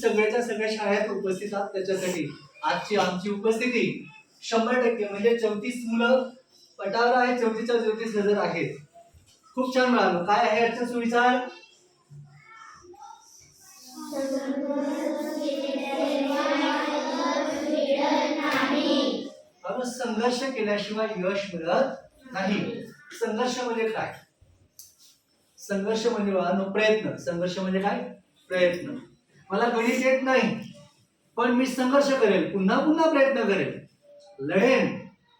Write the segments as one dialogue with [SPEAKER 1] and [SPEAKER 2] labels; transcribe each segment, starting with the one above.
[SPEAKER 1] सगळ्याच्या सगळ्या शाळेत उपस्थित आहात त्याच्यासाठी. आजची आमची उपस्थिती शंभर टक्के म्हणजे चौतीस मुलं पटावर आहे चौतीसच्या चौतीस हजर आहेत. खूप छान मिळालो. काय आहे आजचा सुविचार? संघर्ष केल्याशिवाय यश मिळत नाही. संघर्ष म्हणजे काय? संघर्ष म्हणजे प्रयत्न. संघर्ष म्हणजे काय? प्रयत्न. मला गणित येत नाही. पण मी संघर्ष करेल पुन्हा पुन्हा प्रयत्न करेल. लढेन.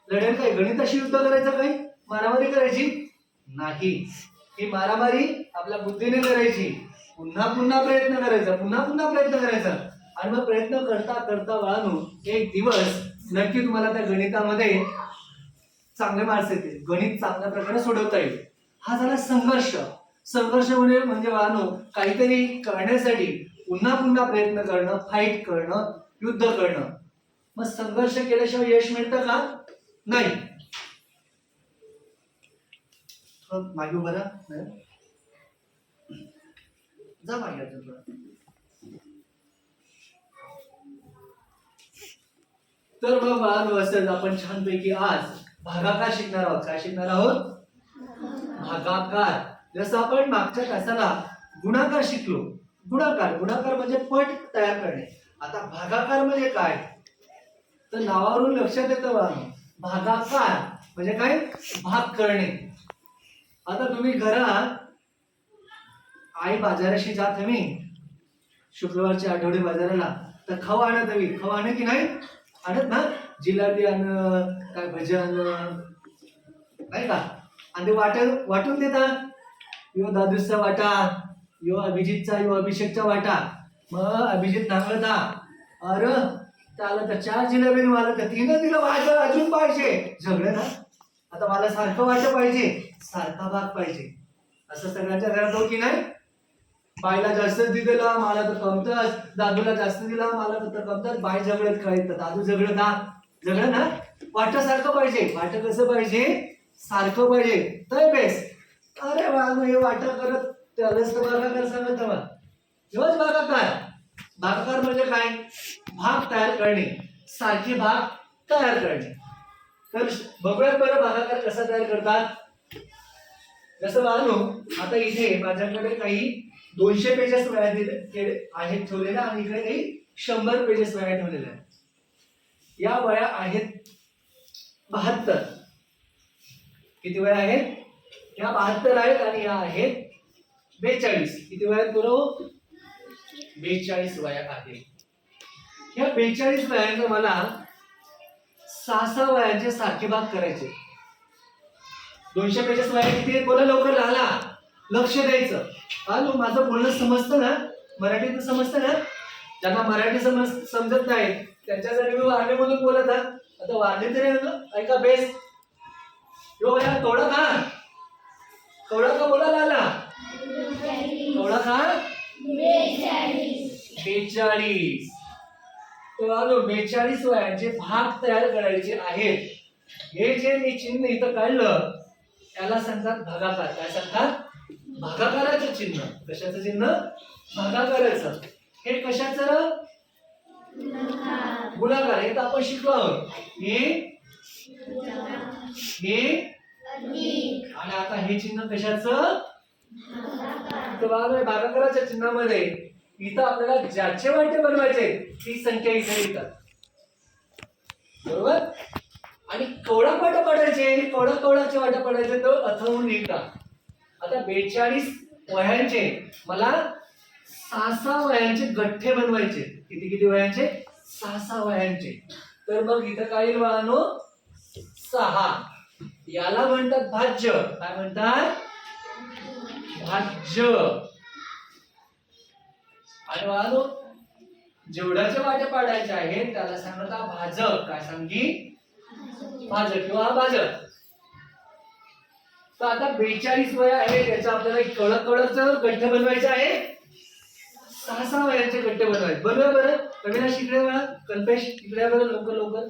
[SPEAKER 1] लढेल काय? गणिताशी युद्ध करायचं काही? मारामारी करायची? नाही. ही मारामारी आपल्या बुद्धीने करायची. पुन्हा पुन्हा प्रयत्न करायचा पुन्हा पुन्हा प्रयत्न करायचा. आणि मग प्रयत्न करता करता बाळानो एक दिवस नक्की तुम्हाला त्या गणितामध्ये चांगले मार्क्स येतील. गणित चांगल्या प्रकारे सोडवता येईल. हा झाला संघर्ष. संघर्ष म्हणजे म्हणजे बाळानो काहीतरी करण्यासाठी पुन्हा पुन्हा प्रयत्न करणं फाईट करणं युद्ध करणं. मग संघर्ष केल्याशिवाय यश मिळतं का? नाही. मागे उभं राहा जा मागे तर मग बाळांनो असंच आपण छानपैकी आज भागाकार शिकणार आहोत. काय शिकणार आहोत? भागाकार. जसं आपण मागच्या तासाला गुणाकार शिकलो गुणाकार. गुणाकार म्हणजे पट तयार करणे. आता भागाकार म्हणजे काय? तर नावावरून लक्षात येतं बाळांनो भागाकार म्हणजे काय? भाग करणे. आता तुम्ही घरात आई बाजाराशी जात हवी शुक्रवारच्या आठवडे बाजाराला. तर खाऊ आणत हवी. खाऊ आण की नाही? आणत ना? जिलाबी आण काय भजी आण. नाही का? आणि ते वाट वाटून देतात यो दादूचा वाटा. यो अभिजितचा यो अभिषेकचा वाटा. मग अभिजित नांगळता अर त्याला तर चार जिलेबी मला तर तिनं तिला वाटलं अजून पाहिजे. झगडं ना. आता मला सारखं वाटं पाहिजे. सारखा भाग पाहिजे. असं सगळ्यांच्या घरात हो की नाही? बाईला जास्त दिलेला मला तर कमतच. दादूला जास्त दिला मला तर कमतच. बाई झगडत कळत तर दादू झगडत ना झगडत ना? वाट सारखं पाहिजे. वाट कसं पाहिजे? सारखं पाहिजे. तर बेस. अरे वा मग हे वाट करत ते तर भागाकार सांगत हवा हेच भागाकार. भागाकार म्हणजे काय? भाग तयार करणे. सारखे भाग तयार करणे. तर बघूयात बरं भागाकार कसा तयार करतात. जसं बाळानो आता इथे माझ्याकडे काही दोनशे पेजेस वया दिले आहेत ठेवलेल्या आणि इकडे काही शंभर पेजेस वया ठेवलेल्या आहेत. या वया आहेत बहात्तर. किती वया आहेत? या बहात्तर आहेत आणि या आहेत बेचाळीस. किती वयात आहेत बरोबर बेचाळीस वया आहे. या बेचाळीस वयाचं मला सहा सहा वयांचे सारखे भाग करायचे. दोनशे पेजेस वया किती? बोला लवकर लाला. लक्ष द्यायचं. आलो माझं बोलणं समजतं ना? मराठीत समजतं ना? ज्यांना मराठी समज समजत नाही त्यांच्यासाठी मी वारणेमधून बोलत आहे आता वारणे तरी आहे ऐका बेस. यो या कवडा का? कवडा का? बोला लाला. कवडा खा. बेचाळीस. तर आलो बेचाळीस वयांचे भाग तयार करायचे आहेत. हे जे मी चिन्ह इथं काढलं त्याला सांगतात भागाकार. काय सांगतात? भागाकाराचं चिन्ह. कशाचं चिन्ह? भागाकाराचं. हे कशाचं? गुणाकार हे तर आपण शिकलो आहोत. हे? हे? आणि आता हे चिन्ह कशाचं? तर बघा भागाकाराच्या चिन्हामध्ये इथं आपल्याला ज्याचे वाटे बनवायचे ती संख्या इथे येतात. बरोबर? आणि कवडा पाठ पडायचे कवडा कवडाचे वाटे पडायचे तो अथवून लिहितात. आता बेचाळीस वह्यांचे मला सहा सहा वह्यांचे गठ्ठे बनवायचे. किती किती वह्यांचे? सहा सहा वह्यांचे. तर मग इथं काही वाहनो सहा. याला म्हणतात भाज्य. काय म्हणतात? भाज्य आणि बाळांनो जेवढ्याच्या भाज्या पडायच्या आहेत त्याला सांगता भाजप. काय सांगी? भाजप किंवा भाजप तर आता बेचाळीस वया आहे त्याचा आपल्याला एक कडक कडकच बनवायचे आहे. सहा सहा वयाचे गड्ढे बनवायचे. बरोबर बरं. कविना शिकले बरं कल्पेश शिकल्या बरं लवकर लवकर.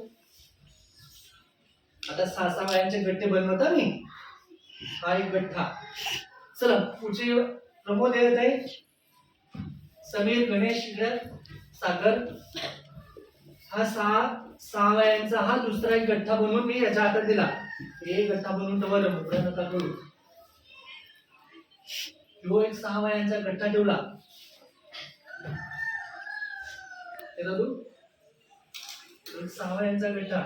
[SPEAKER 1] आता सहा सहा वयांचे गठ्ठे बनवता मी हा एक गठ्ठा. चला पुढचे प्रमोद येत आहे समीर गणेश सागर. हा सहा सहा वयांचा हा दुसरा एक गठ्ठा बनवून मी याच्या हातात दिला. एक गठ्ठा बनवून ठेवला बरं नका करू. तो एक सहा वयांचा गठ्ठा ठेवला. हे एक सहा वयांचा गठ्ठा.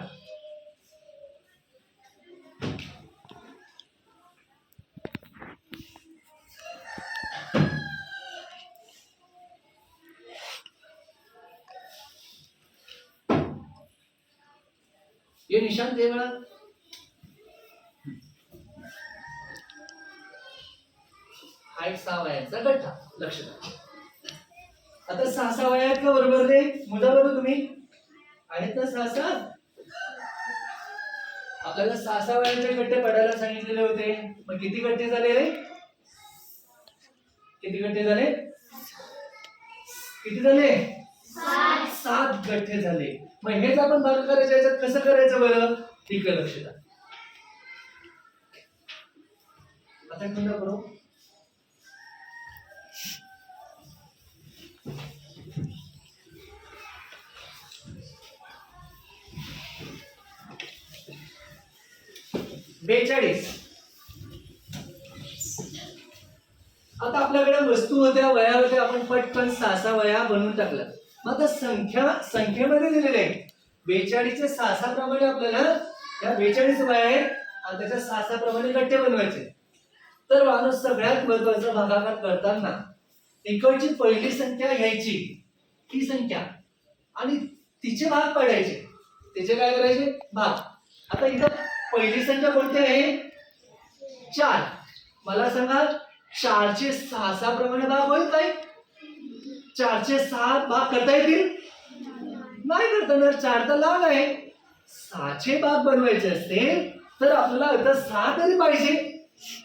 [SPEAKER 1] हे निशांत दे मला हा एक सहा वयाचा गठ्ठा लक्ष द्या. आता सहा सहा वयात का बरोबर रे मुलं बरोबर तुम्ही. आहेत ना सहा सहा आपल्याला सहा सहा वयाचे गट्टे पडायला सांगितलेले होते. मग किती गट्टे झाले रे? किती गट्टे झाले? किती झाले? सात गठ्ठे झाले. मग हेच आपण भाग करायचं याच्यात कसं करायचं बरं? ठीक आहे लक्ष द्या. आता एक करू. बेचाळीस. आता आपल्याकडे वस्तू होत्या वया होत्या आपण पटकन सहा सहा वया बनवून टाकल्या मग आता संख्या संख्येमध्ये दिलेले आहे बेचाळीसचे सहा प्रमाणे आपल्याला या बेचाळीस बाहेर आणि त्याच्या सहा प्रमाणे गट्टे बनवायचे. तर माणूस सगळ्यात महत्त्वाचा भागाकार करताना इकडची पहिली संख्या घ्यायची. ही संख्या. आणि तिचे भाग पडायचे. त्याचे काय करायचे? भाग. आता इथं पहिली संख्या कोणती आहे? चार. मला सांगा चारशे सहा सहा प्रमाणे भाग होईल काय? चारशे सहा भाग करता येतील? नाही करता येणार. चार तर लाल आहे. सहाशे भाग बनवायचे असतील तर आपल्याला आता सहा तरी पाहिजे.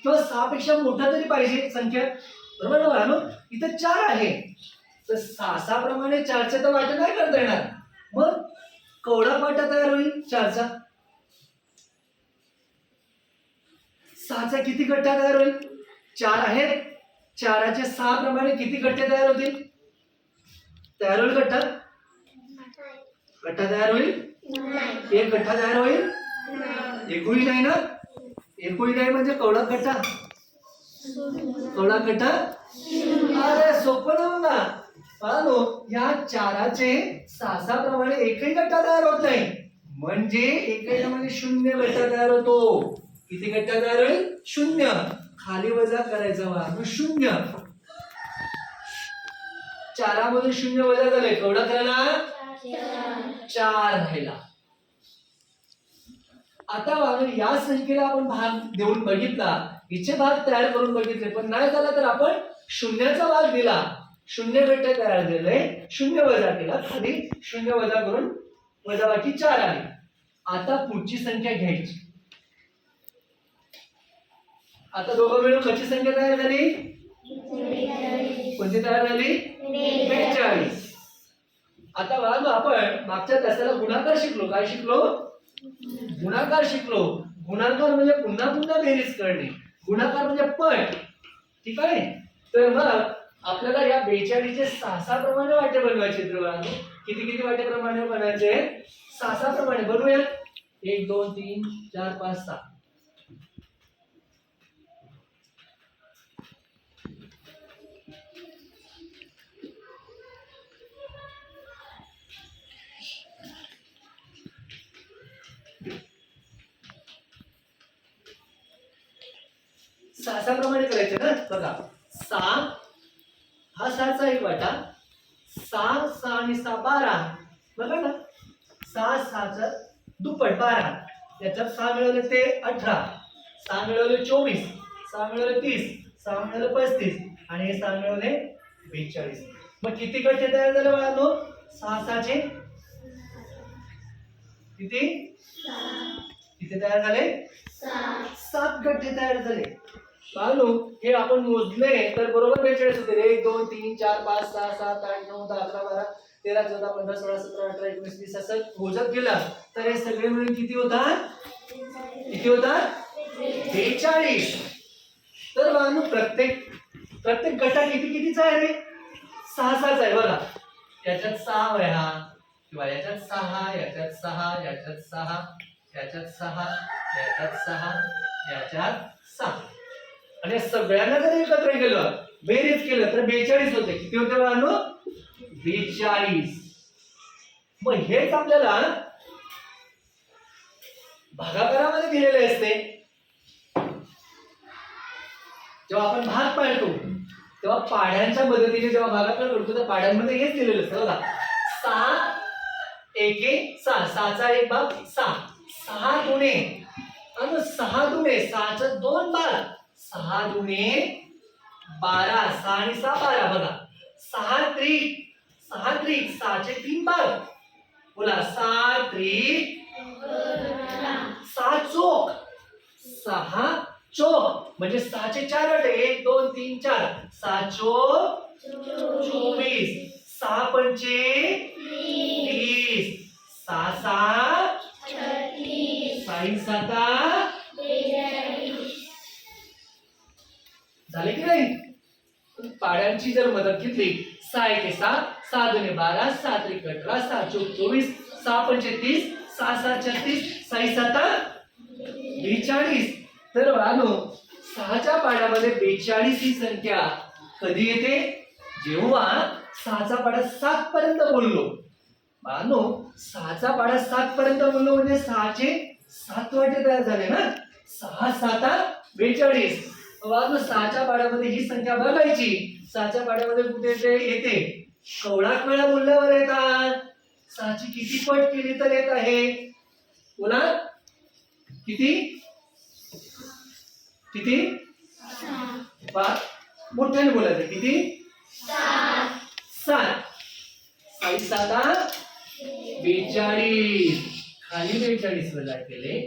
[SPEAKER 1] किंवा सहा पेक्षा मोठा तरी पाहिजे संख्या. बरोबर ना इथं चार आहे. तर सहा सहा प्रमाणे चारचे तर वाटे नाही करता येणार. मग कवडा पाटा तयार होईल? चारचा. सहाचा किती गट्टा तयार होईल? चार आहेत. चाराचे सहा प्रमाणे किती गट्टे तयार होतील? तयार होईल गट्टा? गट्टा तयार होईल? एक गट्टा तयार होईल? एकूही नाही ना? एकूही नाही म्हणजे कवडा गट्टा. कवडा गट्टा? अरे सोपं ना पाहतो या चाराचे सहा सहा प्रमाणे एकही गट्टा तयार होत नाही. म्हणजे एकही म्हणजे शून्य गट्टा तयार होतो. किती गट्टा तयार होईल? शून्य. खाली वजा करायचा वा शून्य. चारामधून शून्य वजा झाले केवढा करायला चार राहिला. आता वागून या संख्येला आपण भाग देऊन बघितला. हिचे भाग तयार करून बघितले. पण नाही झाला तर आपण शून्याचा भाग दिला. शून्य घट्ट तयार झाले शून्य वजा केला. खाली शून्य वजा करून वजाबाकी चार आली. आता पुढची संख्या घ्यायची. आता दोघं मिळून कशी संख्या तयार झाली? कोणती तयार झाली? बेचाळीस. आता बघा आपण मागच्या तासाला गुणाकार शिकलो. काय शिकलो? गुणाकार शिकलो. गुणाकार म्हणजे पुन्हा पुन्हा बेरीज करणे. गुणाकार म्हणजे पट. ठीक आहे? तर मग आपल्याला या बेचाळीसचे सहा सहा प्रमाणे वाटे बनवायचे आहेत किती किती वाटे प्रमाणे बनायचे सहा सहा प्रमाणे. बनवूया एक दोन तीन चार पाच सहा. सहा सहा प्रमाणे करायचे ना? बघा. सहा हा सहाचा एक वाटा. सहा सहा आणि सहा बारा. बघा ना. सहा सहाचा दुप्पट बारा. याच्यात सहा मिळवले ते अठरा. सहा मिळवले चोवीस. सहा मिळवले तीस. सहा मिळवले पस्तीस. आणि हे सहा मिळवले बेचाळीस. मग किती गट्टे तयार झाले बाळांनो? सहा सहाचे किती? किती तयार झाले? सात गट्टे तयार झाले. पाहलो हे आपण मोजले तर बरोबर बेचाळीस होते एक दोन तीन चार पाच सहा सात आठ नऊ दहा अकरा बारा तेरा चौदा पंधरा सोळा सतरा अठरा एकोणीस वीस असं मोजत गेला तर हे सगळे मिळून किती होतात? किती होतात? बेचाळीस. तर बाळांनो प्रत्येक प्रत्येक गटा किती कितीचा आहे रे? सहा सहाच आहे बघा. याच्यात सहा वह्या किंवा याच्यात सहा याच्यात सहा याच्यात सहा याच्यात सहा याच्यात सहा याच्यात सहा. आणि सगळ्यांना जर एकत्र केलं बेरीज केलं तर बेचाळीस होते. किती होते बाळांनो? बेचाळीस. मग हेच आपल्याला भागाकारामध्ये दिलेले असते. जेव्हा आपण भाग पाळतो तेव्हा पाड्यांच्या मदतीने जेव्हा भागाकार करतो त्या पाड्यांमध्ये हेच दिलेलं असतं बघा. सहा एक एक सहा. सहाचा एक भाग सहा. सहा दुणे आणि सहा दुणे सहाच्या दोन बारा सहा दुणे बारा सहा आणि सहा बारा बघा. सहा त्रिक सहा त्रिक सहाचे तीन बार. बोला सहा त्रिक सहा चोक सहा चोक. म्हणजे सहाचे चार अटे एक दोन तीन चार. सहा चोक चोवीस. सहा पंचे तीस. सहा सहा साई साता झाले की नाही? पाड्यांची जर मदत घेतली सहा एके सात सहा दोन्ही बारा सहा त्रिक अठरा सहा चोक चोवीस सहा पंचे तीस सहा सहा छत्तीस साई साता बेचाळीस. तर बाळांनो सहाच्या पाड्यामध्ये बेचाळीस ही संख्या कधी येते? जेव्हा सहाचा पाडा सात पर्यंत बोललो. मानो सहाचा पाडा सात पर्यंत बोललो म्हणजे सहाचे सात वाटे तयार झाले ना? सहा साता बेचाळीस. सहाच्या पाड्यामध्ये ही संख्या बघायची सहाच्या पाड्यामध्ये कुठे ते येते कवळाक वेळा बोलल्यावर येतात. सहाची किती पट केली तर येत आहे? बोला. किती? किती? पाच मोठ्याने बोलायचं किती? सात. साई साता बेचाळीस. खाली बेचाळीस वेळा केले.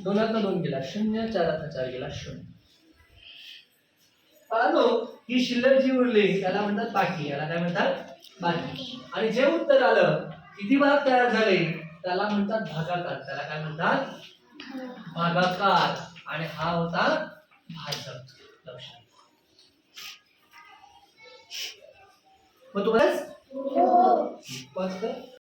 [SPEAKER 1] दोनात दोन गेला शून्य चारात चार गेला शून्य. पाहतो ही शिल्लक जी उरली त्याला म्हणतात बाकी याला काय म्हणतात? बाकी. आणि जे उत्तर आलं किती भाग तयार झाले? त्याला म्हणतात भागाकार. त्याला काय म्हणतात? भागाकार. आणि हा होता भाजक. लक्षात मग तुम्हाला